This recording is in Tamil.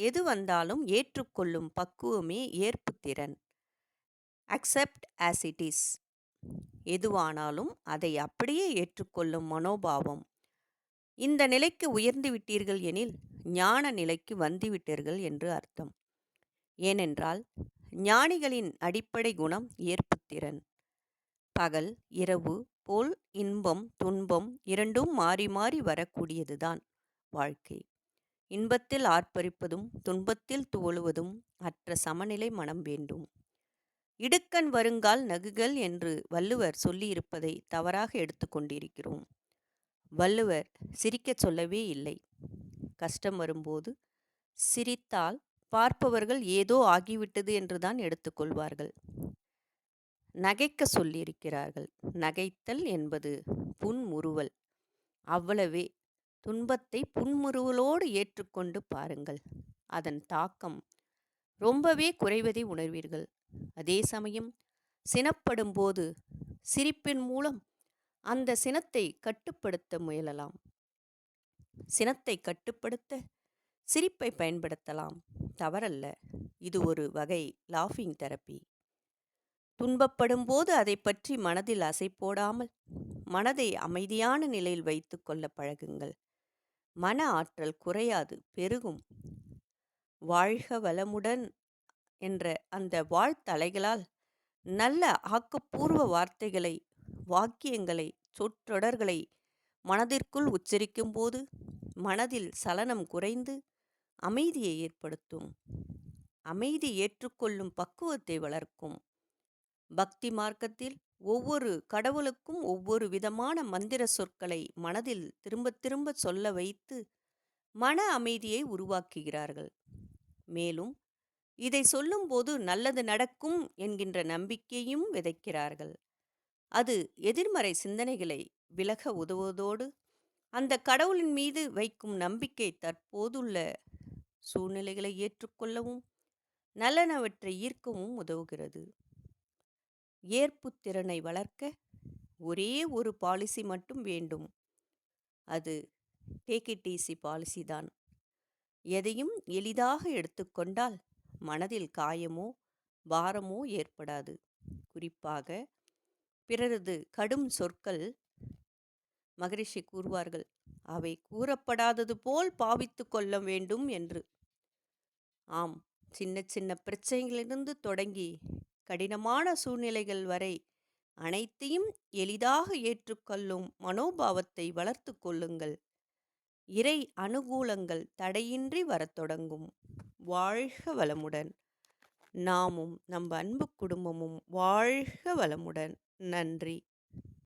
எது வந்தாலும் ஏற்றுக்கொள்ளும் பக்குவமே ஏற்புத்திறன் அக்செப்ட் ஆஸ் இட் இஸ் எதுவானாலும் அதை அப்படியே ஏற்றுக்கொள்ளும் மனோபாவம். இந்த நிலைக்கு உயர்ந்து விட்டீர்கள் எனில் ஞான நிலைக்கு வந்துவிட்டீர்கள் என்று அர்த்தம். ஏனென்றால் ஞானிகளின் அடிப்படை குணம் ஏற்புத்திறன் பகல் இரவு போல் இன்பம் துன்பம் இரண்டும் மாறி மாறி வரக்கூடியதுதான் வாழ்க்கை. இன்பத்தில் ஆர்ப்பரிப்பதும் துன்பத்தில் துவழுவதும் அற்ற சமநிலை மனம் வேண்டும். இடுக்கண் வருங்கால் நகுகள் என்று வள்ளுவர் சொல்லியிருப்பதை தவறாக எடுத்துக்கொண்டிருக்கிறோம் வள்ளுவர் சிரிக்கச் சொல்லவே இல்லை. கஷ்டம் வரும்போது சிரித்தால் பார்ப்பவர்கள் ஏதோ ஆகிவிட்டது என்றுதான் எடுத்துக்கொள்வார்கள் நகைக்க சொல்லியிருக்கிறார்கள். நகைத்தல் என்பது புன்முறுவல். அவ்வளவே துன்பத்தை புன்முறுவலோடு ஏற்றுக்கொண்டு பாருங்கள். அதன் தாக்கம் ரொம்பவே குறைவதை உணர்வீர்கள். அதே சமயம் சினப்படும் போது சிரிப்பின் மூலம் அந்த சினத்தை கட்டுப்படுத்த முயலலாம். சினத்தை கட்டுப்படுத்த சிரிப்பை பயன்படுத்தலாம். தவறல்ல. இது ஒரு வகை லாஃபிங் தெரப்பி துன்பப்படும் போது அதை பற்றி மனதில் அசை போடாமல் மனதை அமைதியான நிலையில் வைத்து கொள்ள பழகுங்கள். மன ஆற்றல் குறையாது பெருகும். வாழ்க வளமுடன் என்ற அந்த வாழ்த்தலைகளால் நல்ல ஆக்கப்பூர்வ வார்த்தைகளை வாக்கியங்களை சொற்றொடர்களை மனதிற்குள் உச்சரிக்கும் போது மனதில் சலனம் குறைந்து அமைதியை ஏற்படுத்தும். அமைதி ஏற்றுக்கொள்ளும் பக்குவத்தை வளர்க்கும். பக்தி மார்க்கத்தில் ஒவ்வொரு கடவுளுக்கும் ஒவ்வொரு விதமான மந்திர சொற்களை மனதில் திரும்ப திரும்ப சொல்ல வைத்து மன அமைதியை உருவாக்குகிறார்கள். மேலும் இதை சொல்லும்போது நல்லது நடக்கும் என்கின்ற நம்பிக்கையும் விதைக்கிறார்கள். அது எதிர்மறை சிந்தனைகளை விலக உதவுவதோடு அந்த கடவுளின் மீது வைக்கும் நம்பிக்கை தற்போதுள்ள சூழ்நிலைகளை ஏற்றுக்கொள்ளவும் நல்லனவற்றை ஈர்க்கவும் உதவுகிறது. ஏற்புத்திறனை வளர்க்க ஒரே ஒரு பாலிசி மட்டும் வேண்டும். அது டேக் இட் ஈஸி பாலிசி தான். எதையும் எளிதாக எடுத்துக்கொண்டால் மனதில் காயமோ பாரமோ ஏற்படாது. குறிப்பாக பிறரது கடும் சொற்கள் மகரிஷி கூறுவார்கள் அவை கூறப்படாதது போல் பாவித்து கொள்ள வேண்டும் என்று. ஆம் சின்ன சின்ன பிரச்சனைகளிலிருந்து தொடங்கி கடினமான சூழ்நிலைகள் வரை அனைத்தையும் எளிதாக ஏற்றுக்கொள்ளும் மனோபாவத்தை வளர்த்து கொள்ளுங்கள். இறை அனுகூலங்கள் தடையின்றி வரத் தொடங்கும். வாழ்க வளமுடன். நாமும் நம் அன்பு குடும்பமும் வாழ்க வளமுடன். நன்றி.